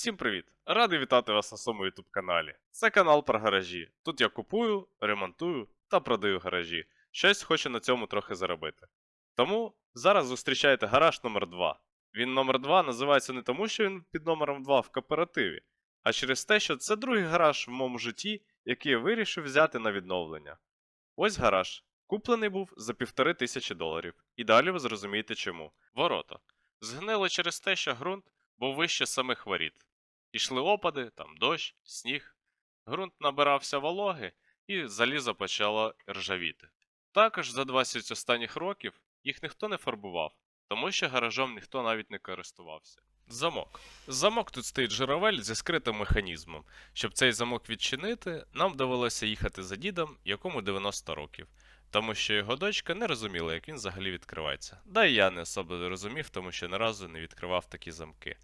Всім привіт! Радий вітати вас на своєму YouTube каналі. Це канал про гаражі. Тут я купую, ремонтую та продаю гаражі. Щось хочу на цьому трохи заробити. Тому зараз зустрічаєте гараж номер 2 Він номер 2 називається не тому, що він під номером 2 в кооперативі, а через те, що це другий гараж в моєму житті, який я вирішив взяти на відновлення. Ось гараж. Куплений був за півтори тисячі доларів. І далі ви зрозумієте чому. Ворота. Згнили через те, що ґрунт був вище самих воріт. Ішли опади, там дощ, сніг. Ґрунт набирався вологи, і залізо почало ржавіти. Також за 20 останніх років їх ніхто не фарбував, тому що гаражом ніхто навіть не користувався. Замок. Замок тут стоїть журавель зі скритим механізмом. Щоб цей замок відчинити, нам довелося їхати за дідом, якому 90 років, тому що його дочка не розуміла, як він взагалі відкривається. Да і я не особо розумів, тому що ні разу не відкривав такі замки.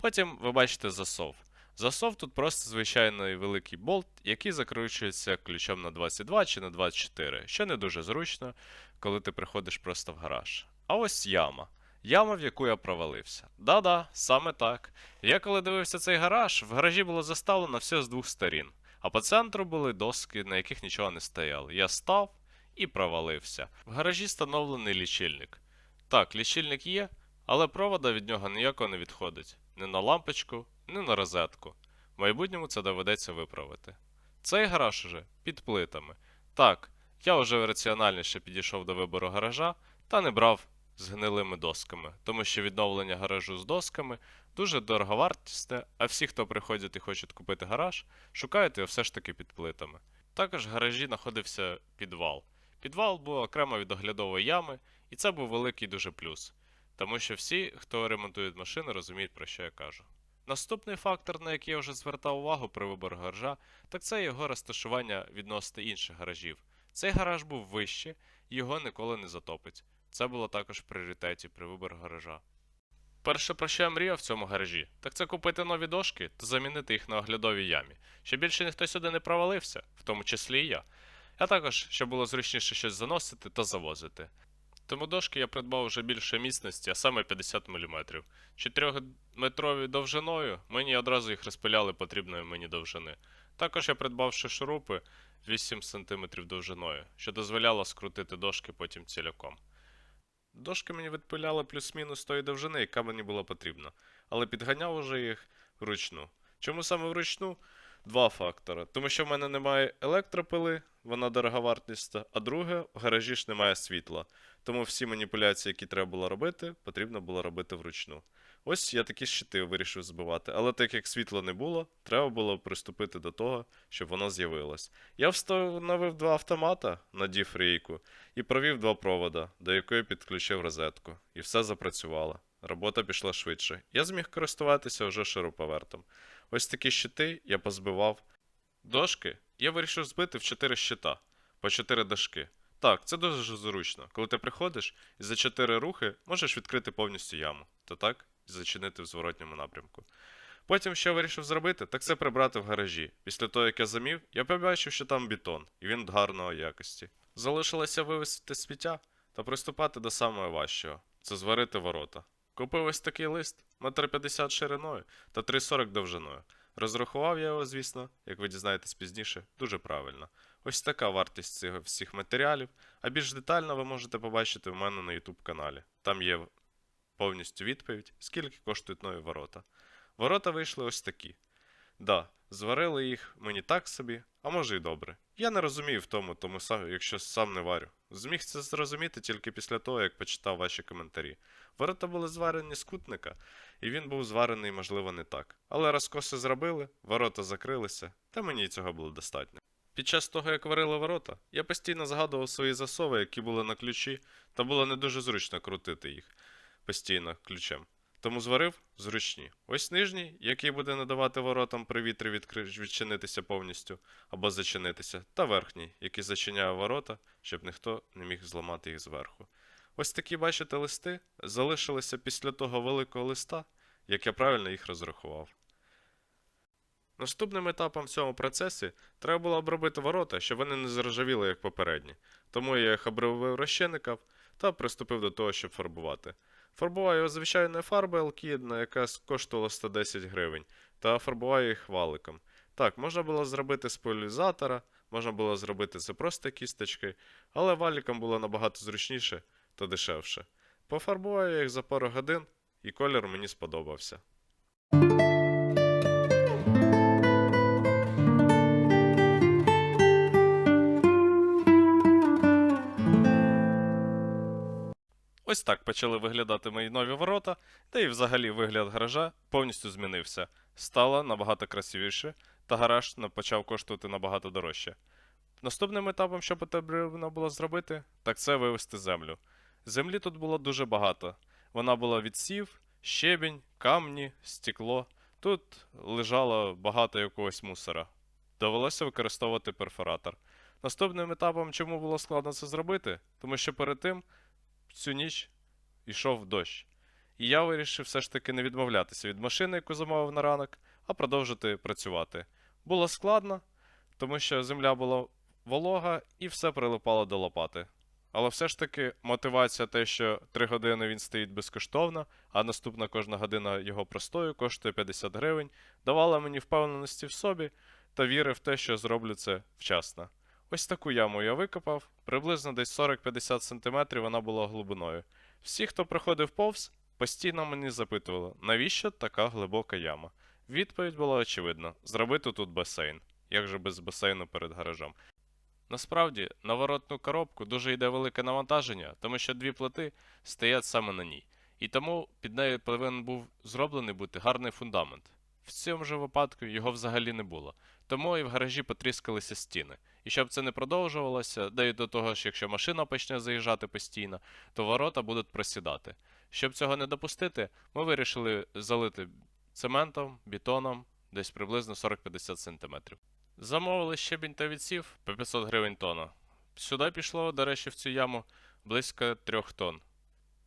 Потім ви бачите засов. Засов тут просто звичайний великий болт, який закручується ключом на 22 чи на 24, що не дуже зручно, коли ти приходиш просто в гараж. А ось яма. Яма, в яку я провалився. Да-да, саме так. Я коли дивився цей гараж, в гаражі було заставлено все з двох сторін, а по центру були доски, на яких нічого не стояло. Я став і провалився. В гаражі встановлений лічильник. Так, лічильник є, але провода від нього ніякого не відходить. Ні на лампочку, ні на розетку. В майбутньому це доведеться виправити. Цей гараж уже під плитами. Так, я вже раціональніше підійшов до вибору гаража та не брав з гнилими досками, тому що відновлення гаражу з досками дуже дороговартісне, а всі, хто приходять і хочуть купити гараж, шукають його все ж таки під плитами. Також в гаражі знаходився підвал. Підвал був окремо від оглядової ями, і це був великий дуже плюс. Тому що всі, хто ремонтує машини, розуміють, про що я кажу. Наступний фактор, на який я вже звертав увагу при виборі гаража, так це його розташування відносно інших гаражів. Цей гараж був вище, його ніколи не затопить. Це було також в пріоритеті при виборі гаража. Перше, про що я мріяв в цьому гаражі, так це купити нові дошки та замінити їх на оглядовій ямі, щоб більше ніхто сюди не провалився, в тому числі і я. А також, щоб було зручніше щось заносити та завозити. Тому дошки я придбав вже більше міцності, а саме 50 мм. 4-метрові довжиною мені одразу їх розпиляли потрібної мені довжини. Також я придбав ще шурупи 8 см довжиною, що дозволяло скрутити дошки потім ціляком. Дошки мені відпиляли плюс-мінус тої довжини, яка мені була потрібна, але підганяв уже їх вручну. Чому саме вручну? Два фактори. Тому що в мене немає електропили, вона дороговартісна, а друге, в гаражі ж немає світла. Тому всі маніпуляції, які треба було робити, потрібно було робити вручну. Ось я такі щити вирішив збивати, але так як світла не було, треба було приступити до того, щоб воно з'явилось. Я встановив два автомата на діфрейку і провів два провода, до якої підключив розетку, і все запрацювало. Робота пішла швидше. Я зміг користуватися вже шуруповертом. Ось такі щити я позбивав. Дошки я вирішив збити в 4 щита, по 4 дошки. Так, це дуже зручно. Коли ти приходиш і за 4 рухи можеш відкрити повністю яму, та так і зачинити в зворотньому напрямку. Потім, що вирішив зробити, так це прибрати в гаражі. Після того, як я замів, я побачив, що там бетон, і він гарної якості. Залишилося вивезти сміття та приступати до самого важчого це зварити ворота. Купив ось такий лист, метр 50 шириною та 3,40 довжиною. Розрахував я його, звісно, як ви дізнаєтесь пізніше, дуже правильно. Ось така вартість цих всіх матеріалів, а більш детально ви можете побачити в мене на YouTube каналі. Там є повністю відповідь, скільки коштують нові ворота. Ворота вийшли ось такі. Да, зварили їх мені так собі, а може й добре. Я не розумію в тому, тому сам, якщо сам не варю. Зміг це зрозуміти тільки після того, як почитав ваші коментарі. Ворота були зварені з кутника, і він був зварений, можливо, не так. Але розкоси зробили, ворота закрилися, та мені цього було достатньо. Під час того, як варили ворота, я постійно згадував свої засови, які були на ключі, та було не дуже зручно крутити їх постійно ключем. Тому зварив зручні. Ось нижній, який буде надавати воротам при вітрі відчинитися повністю або зачинитися, та верхній, який зачиняє ворота, щоб ніхто не міг зламати їх зверху. Ось такі, бачите, листи залишилися після того великого листа, як я правильно їх розрахував. Наступним етапом в цьому процесі треба було обробити ворота, щоб вони не заржавіли, як попередні. Тому я їх обробив розчинником та приступив до того, щоб фарбувати. Фарбував його звичайною фарбою алкідна, яка коштувала 110 гривень, та фарбував їх валиком. Так, можна було зробити з поляризатора, можна було зробити це просто кісточки, але валіком було набагато зручніше та дешевше. Пофарбував я їх за пару годин, і колір мені сподобався. Ось так почали виглядати мої нові ворота, та й взагалі вигляд гаража повністю змінився. Стало набагато красивіше, та гараж почав коштувати набагато дорожче. Наступним етапом, що потрібно було зробити, так це вивести землю. Землі тут було дуже багато. Вона була відсів, щебінь, камні, стекло. Тут лежало багато якогось мусора. Довелося використовувати перфоратор. Наступним етапом, чому було складно це зробити? Тому що перед тим всю ніч йшов дощ. І я вирішив все ж таки не відмовлятися від машини, яку замовив на ранок, а продовжити працювати. Було складно, тому що земля була волога і все прилипало до лопати. Але все ж таки мотивація те, що 3 години він стоїть безкоштовно, а наступна кожна година його простою коштує 50 гривень, давала мені впевненості в собі та віри в те, що зроблю це вчасно. Ось таку яму я викопав, приблизно десь 40-50 см вона була глибиною. Всі, хто приходив повз, постійно мені запитували, навіщо така глибока яма. Відповідь була очевидна: зробити тут басейн. Як же без басейну перед гаражом? Насправді, на воротну коробку дуже йде велике навантаження, тому що дві плити стоять саме на ній. І тому під нею повинен був зроблений бути гарний фундамент. В цьому ж випадку його взагалі не було, тому і в гаражі потріскалися стіни. І щоб це не продовжувалося, да й до того ж, якщо машина почне заїжджати постійно, то ворота будуть просідати. Щоб цього не допустити, ми вирішили залити цементом, бетоном десь приблизно 40-50 см. Замовили щебінь та відсів по 500 гривень тонна. Сюди пішло, до речі, в цю яму близько 3 тонн.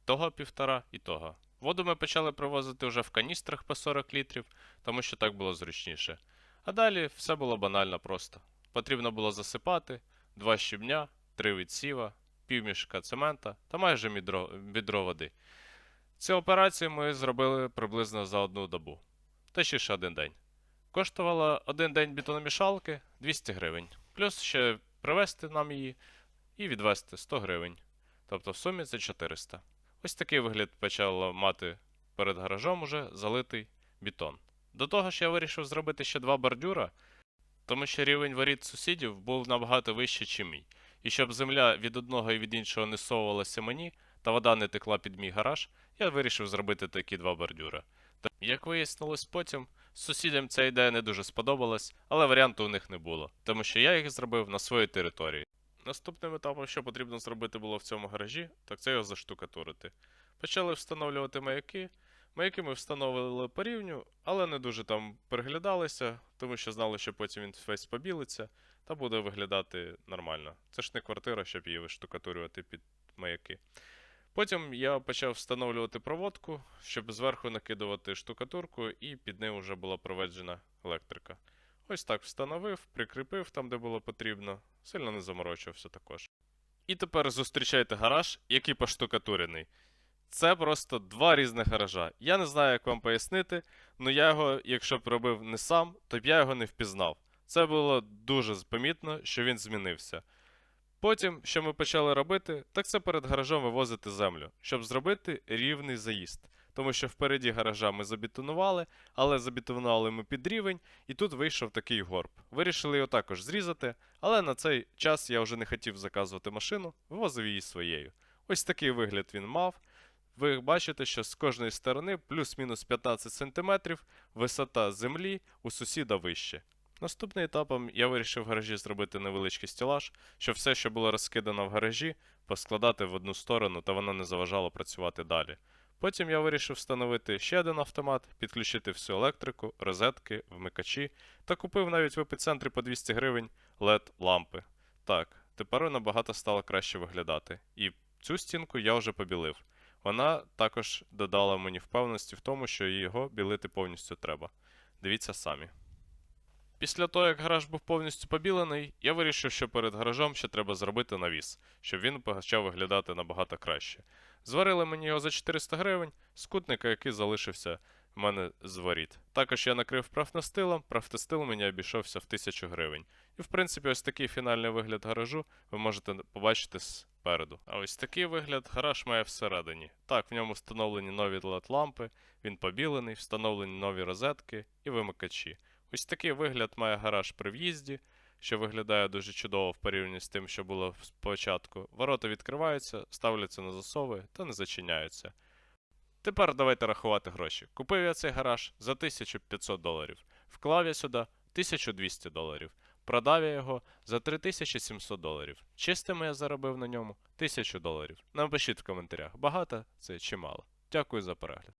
Того півтора і того. Воду ми почали привозити вже в каністрах по 40 літрів, тому що так було зручніше. А далі все було банально просто. Потрібно було засипати два щебня, три відсіва, півмішка цемента та майже відро води. Цю операцію ми зробили приблизно за одну добу, точніше один день. Коштувало один день бетономішалки 200 гривень, плюс ще привезти нам її і відвезти 100 гривень. Тобто в сумі це 400. Ось такий вигляд почало мати перед гаражом уже залитий бетон. До того ж я вирішив зробити ще два бордюра, тому що рівень воріт сусідів був набагато вищий, ніж мій. І щоб земля від одного і від іншого не совувалася мені, та вода не текла під мій гараж, я вирішив зробити такі два бордюра. Та, як вияснилось потім, сусідям ця ідея не дуже сподобалась, але варіанту у них не було, тому що я їх зробив на своїй території. Наступним етапом, що потрібно зробити було в цьому гаражі, так це його заштукатурити. Почали встановлювати маяки. Маяки ми встановили по рівню, але не дуже там переглядалися, тому що знали, що потім він весь побілиться та буде виглядати нормально. Це ж не квартира, щоб її виштукатурювати під маяки. Потім я почав встановлювати проводку, щоб зверху накидувати штукатурку, і під нею вже була проведжена електрика. Ось так встановив, прикріпив там, де було потрібно, сильно не заморочувався також. І тепер зустрічайте гараж, який поштукатурений. Це просто два різних гаража. Я не знаю, як вам пояснити, але я його, якщо б робив не сам, то б я його не впізнав. Це було дуже помітно, що він змінився. Потім, що ми почали робити, так це перед гаражом вивозити землю, щоб зробити рівний заїзд. Тому що впереді гаража ми забетонували, але забетонували ми під рівень, і тут вийшов такий горб. Вирішили його також зрізати, але на цей час я вже не хотів заказувати машину, вивозив її своєю. Ось такий вигляд він мав. Ви бачите, що з кожної сторони плюс-мінус 15 см висота землі у сусіда вище. Наступним етапом я вирішив в гаражі зробити невеличкий стелаж, щоб все, що було розкидано в гаражі, поскладати в одну сторону та воно не заважало працювати далі. Потім я вирішив встановити ще один автомат, підключити всю електрику, розетки, вмикачі та купив навіть в епіцентрі по 200 гривень LED-лампи. Так, тепер набагато стало краще виглядати. І цю стінку я вже побілив. Вона також додала мені впевненості в тому, що його білити повністю треба. Дивіться самі. Після того, як гараж був повністю побілений, я вирішив, що перед гаражом ще треба зробити навіс, щоб він почав виглядати набагато краще. Зварили мені його за 400 гривень, скутника, який залишився в мене з воріт. Також я накрив профнастилом, профнастил мені обійшовся в 1000 гривень. І в принципі, ось такий фінальний вигляд гаражу ви можете побачити спереду. А ось такий вигляд гараж має всередині. Так, в ньому встановлені нові LED-лампи, він побілений, встановлені нові розетки і вимикачі. Ось такий вигляд має гараж при в'їзді, що виглядає дуже чудово в порівнянні з тим, що було спочатку. Ворота відкриваються, ставляться на засови та не зачиняються. Тепер давайте рахувати гроші. Купив я цей гараж за 1500 доларів, вклав я сюди 1200 доларів, продав я його за 3700 доларів. Чистими я заробив на ньому 1000 доларів. Напишіть в коментарях, багато це чи мало. Дякую за перегляд.